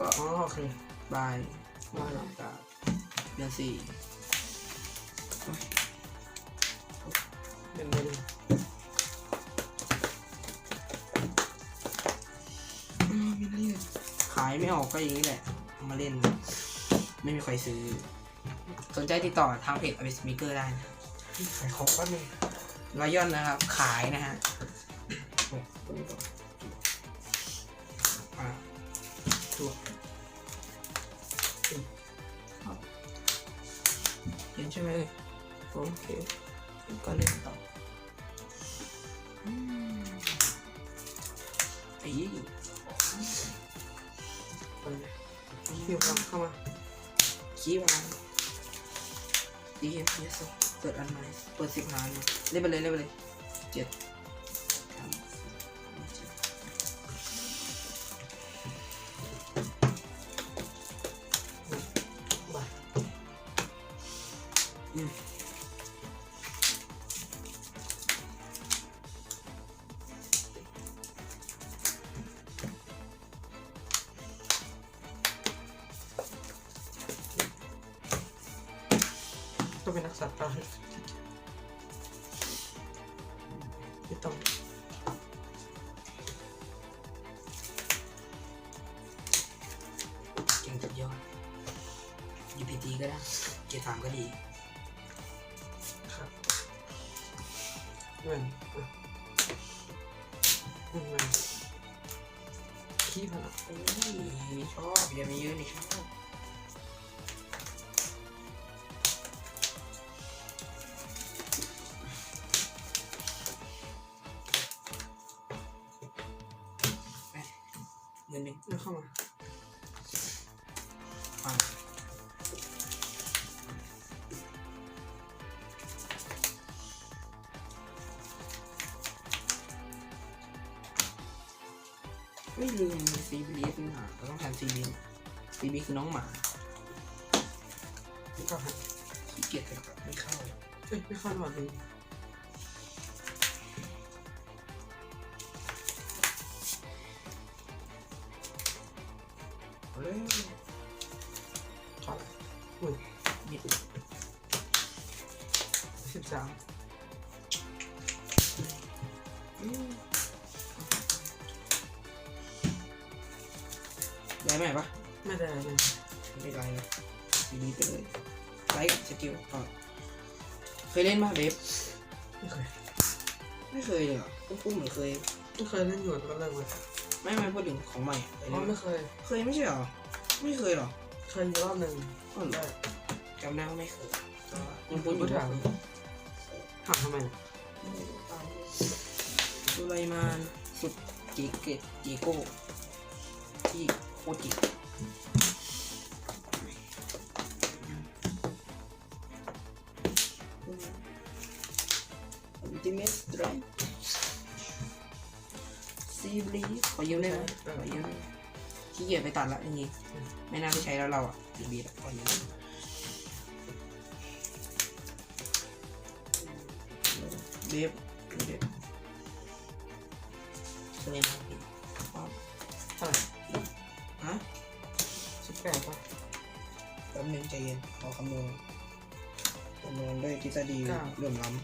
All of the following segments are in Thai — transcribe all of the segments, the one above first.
ก็อ๋อโอเคบายว่าหลังกาเดือนสี่เป็นไปดูอืมไม่ได้เล่นขายไม่ออกก็อย่างนี้แหละเอามาเล่น ไม่มีใครซื้อ สนใจติดต่อทางเพจอ v ิสมิเกอร์ได้นะขายของแป๊บนึงรอยย่อนนะครับ ขายนะฮะอะ เคก็เล่นต่อไอ้ยี่ไปคิวครับเข้ามาขี้วางดีเอ็มพีเอสเปิดอันใหม่เปิดสิบนานเล่นไปเลยเล่นไปเลยเจ็ดสามสี่เจ็ดไปอืม ยูพีจีก็ได้เกียร์สามก็ดีครับเงินอะเงินเงินขี้พลังโอ้ยชอบอย่ามีเยอะนี่ชอบไปเงินหนึ่งเข้ามา ซีบีคือน้องหมาไม่เข้าฮะขี้เกียจแต่แบบไม่เข้าเอ้ยไม่เข้าหรอกเลยเอาเลยถอดอุ้ยนี่สิบสามอืมได้ไหมปะ ไม่ได้เลยไม่ไรนะซีบีไปเลยไลค์กับสกิลก่อนเคยเล่นป่ะเบฟไม่เคยไม่เคยเลยเหรอคุ้มๆเหมือนเคย ไม่เคยเล่นอยู่แล้วก็เลิกไปไม่ไม่พูดถึงของใหม่อะเคยอ๋อเล่นไม่ปะเคย เคยไม่ใช่เหรอ ไม่เคยเหรอเคยอยู่รอบหนึ่งอ๋อเหรอได้จำได้ว่าไม่เคยแต่ว่ายังพูดอยู่ถามถามทำไมเนี่ยสุไลมานสุดจีเกตจีโก้ที่โคตรจิ ไปตัดละจริงๆไม่น่าไปใช้แล้วเราอะซีบีขอยืมเบฟเบฟเสน่ห์มากดีป๊อปเท่าไหร่ฮะสิบแปดป่ะแป๊บนึงใจเย็นขอคำนวณคำนวณด้วยทฤษฎีเก้าเหลื่อมล้ำ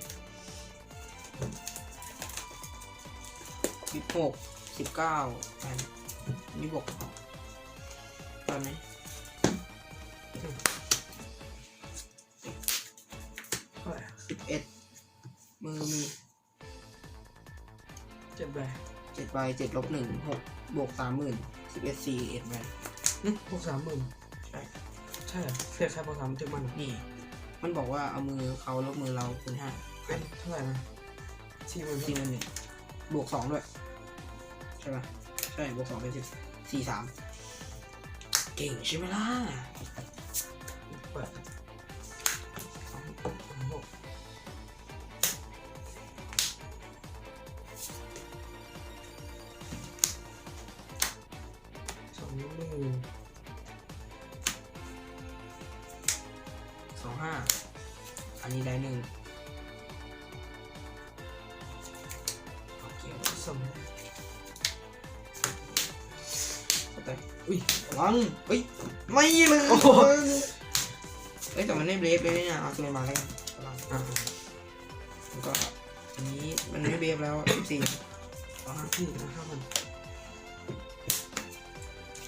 สิบหกสิบเก้าอันนี่บวก ตอนไหมเท่าไหร่สิบเอ็ดมือมีเจ็ดใบเจ็ดใบเจ็ดลบหนึ่งหกบวกสามหมื่นสิบเอ็ดสี่เอ็ดแมนอืมพวกสามหมื่นใช่ใช่เหรอเสียค่าพวกสามถึงมันนี่ มันบอกว่าเอามือเขาลบมือเราคูณห้าเป็นเท่าไหร่นะสี่หมื่นสี่หมื่นหนึ่งบวกสองด้วย ใช่ปะใช่บวกสองเป็นสิบสี่สาม เก่งใช่ไหมล่ะเปิดสองหกสองหมื่นสองห้าอันนี้ได้หนึ่งโอเคสอ อุ้ยระวังเฮ้ยไม่เลยโอ้โห เฮ้ยแต่มันไม่เบรฟเลยเนี่ยเอาตัวมาแล้วกันระวังอ่าแล้วก็อันนี้มันไม่เบรฟแล้วสิบสี่อ๋อพี่นะห้าพัน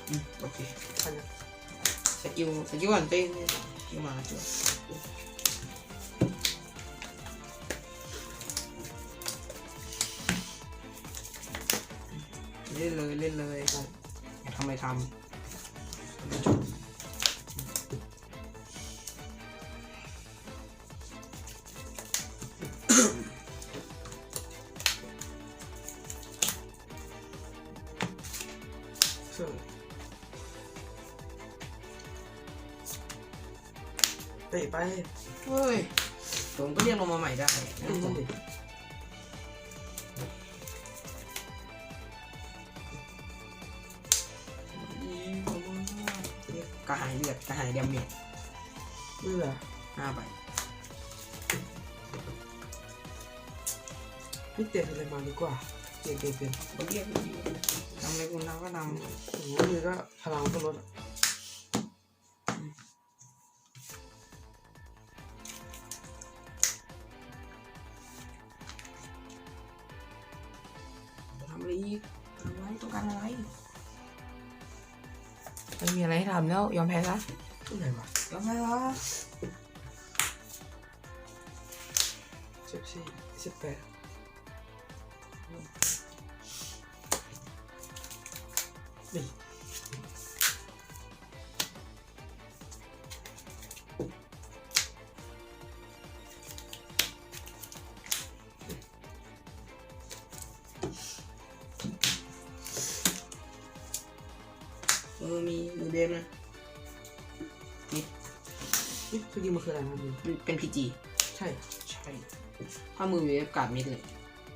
อืมโอเคพันเนี่ยสกิลสกิลก่อนเต้นสกิลมาจ้ะเล่นเลยเล่นเลยอยาก ทำอะไรทำเครื่องเตะไป เฮ้ยผมก็เรียกลงมาใหม่ได้เอ้ยนั่น กระหายเลือดกระหายเดมเมจเมื่อห้าใบพี่เตะอะไรมาดีกว่าเตะเตะเตะก็เรียกดีทำอะไรคุณทำก็ทโอ้โหมือก็พลังก็ลดอะำทำอะไรอีกทำอะไรต้องการอะไร ไม่มีอะไรให้ทำแล้ว ยอมแพ้ซะที่ไหนวะยอมแพ้ละสิบสี่สิบแปดนี่ มีมือเบมนะนี่สกิลมันคืออะไรนะพี่มันเป็นพีจีใช่ใช่ถ้ามือเวฟการ์ดมิดเลย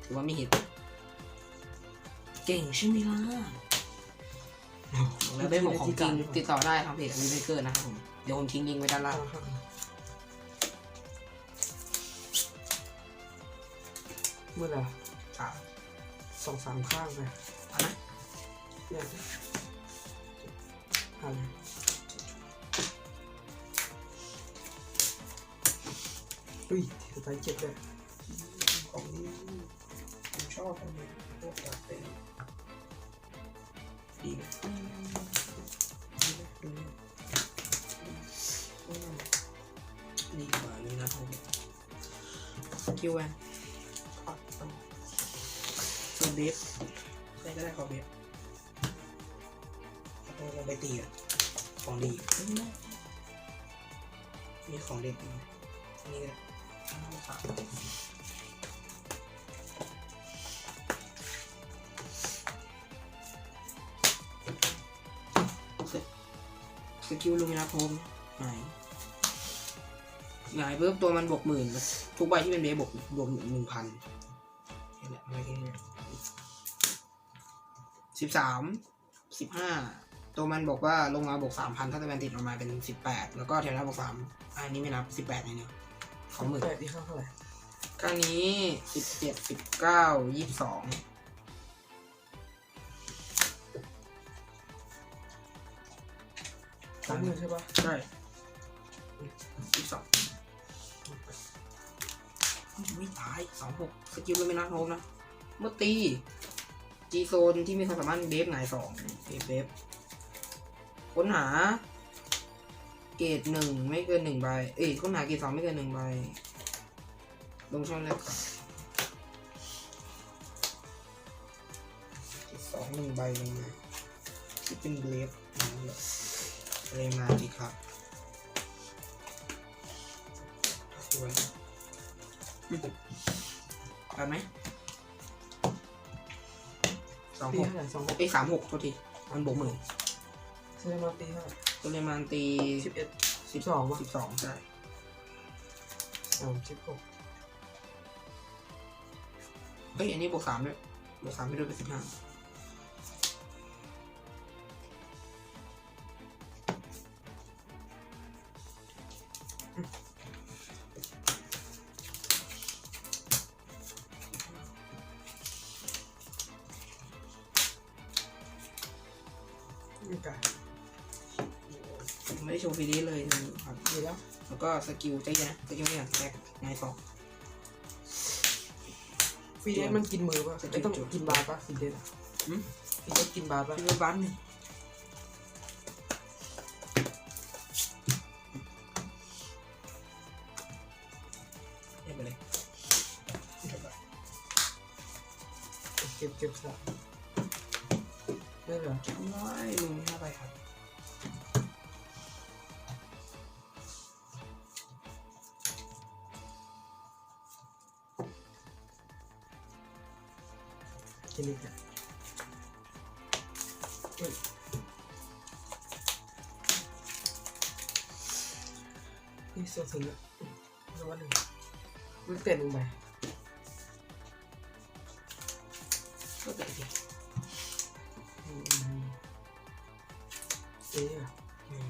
ถือว่าไม่ฮิตเก่งใช่ไหมล่ะแล้วเบมของจริงติดต่อได้ทางเพจอันนี้เบเกอร์นะครับผมเดี๋ยวผมทิ้งลิงก์ไว้ด้านล่างเมื่อไหร่อ่าสองสามข้างไปเอานะ เนี่ยหันอุ้ยถือไปเจ็บเลยของนี้ผมชอบมันพวกการ์ดเป็นดีไหมดีดีดีกว่านี้นะผมสกิลแวนขอต้องส่วนเบฟใครก็ได้ขอเบฟแลงไปตีอะของดีมีของเด็ดอยู่อันนี่ก็ได้เสกิลลูมินาโทมหายหายปุ๊บตัวมันบวกหมื่นทุกใบที่เป็นเบสบวกบวกหนึ่งพันนี่แหละไม่แค่นี้สิบสามสิบห้า ตัวมันบอกว่าลงมาบวกสามพันถ้าตัวมันติดออกมาเป็นสิบแปดแล้วก็แถวหน้าบวกสามอันนี้ไม่นับสิบแปดในเนี่ยของหมื่นแปดที่ข้างเท่าไหร่ก้านนี้สิบเจ็ดสิบเก้ายี่สิบสองสามหมื่นใช่ปะใช่ยี่สิบสองไม่ตายสองหกสกิลลูมินาโทมนะ เมื่อตี จีโซนที่มีความสามารถเบฟหงายสองเบฟเบฟ ค้นหา เกรดหนึ่งไม่เกินหนึ่งใบ เอ้ยค้นหาเกรดสองไม่เกินหนึ่งใบ ลงช่องแรกก่อนเกรดสองหนึ่งใบลงมาที่เป็นเบฟนั่นแหละเลยมาดีครับสวยตัดไหมสองตีหกเท่าไหร่สองหกเอ้ยสามหกโทษทีมันบวกหมื่น เซเลมาตีเท่าไหร่ตัวเลมันตีสิบเอ็ดสิบสองวะสิบสองใช่สามสิบหกเฮ้ยอันนี้บวกสามด้วยบวกสามไปด้วยเป็นสิบห้าก ฟรีดีเลยครับดีแล้วแล้วก็สกิลใจเย็นนะสกิลเนี่ยแตกไงสองฟรีเดนมันกินมือป่ะไม่ต้องกินบาร์ป่ะฟรีเดนอืมฟรีเดนกินบาร์ป่ะฟิลบันนี่ กินอีกอะเอ้ยนี่โซถึงอะร้อนหนึ่งมันเปลี่ยนลงไปก็เตะดิเอ๊ะอืม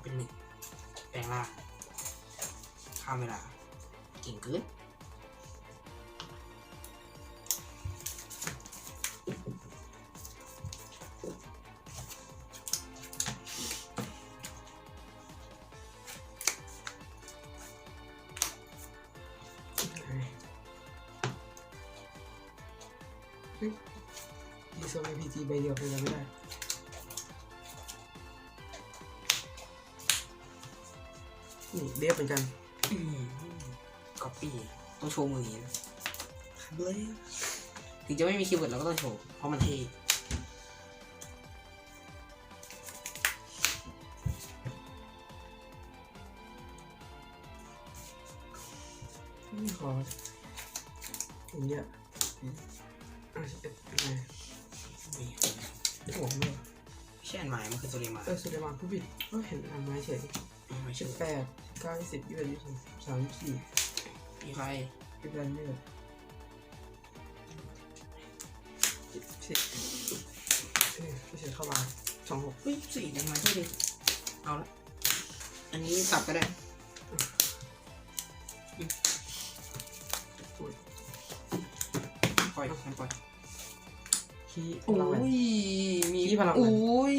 เป็นหนึ่งแปลงล่างข้ามเวลาเก่งเกิน โซนพีจีใบเดียวเป็นไปไม่ได้นี่เดฟเหมือนกันอืมก๊อปปี้ต้องโชว์มืออย่างนี้นะเลยถึงจะไม่มีคีย์เวิร์ดเราก็ต้องโชว์เพราะมันเท่นี่ขออย่างเงี้ย อืมอะเอ็ดยังไงมีโอ้โหเนี่ยเช่นหมายมันคือสุริมาเออสุดยอดผู้บิดก็เห็นอันไม้เฉยไม่สิเชื่บอแปดเก้ายี่สิบยี่สิบยี่สิบสามยี่สิบสี่มีใครเป็นแบรนด์เนอร์สิบเออพี่เฉยเข้ามาสองหกเฮ้ยสี่ยังไงเท่ดีเอาละอันนี้สับก็ได้อุ้ยปล่อยมันปล่อย ขี้โอ้พลังแหวนยมีที่พลังแหวนโอ้ย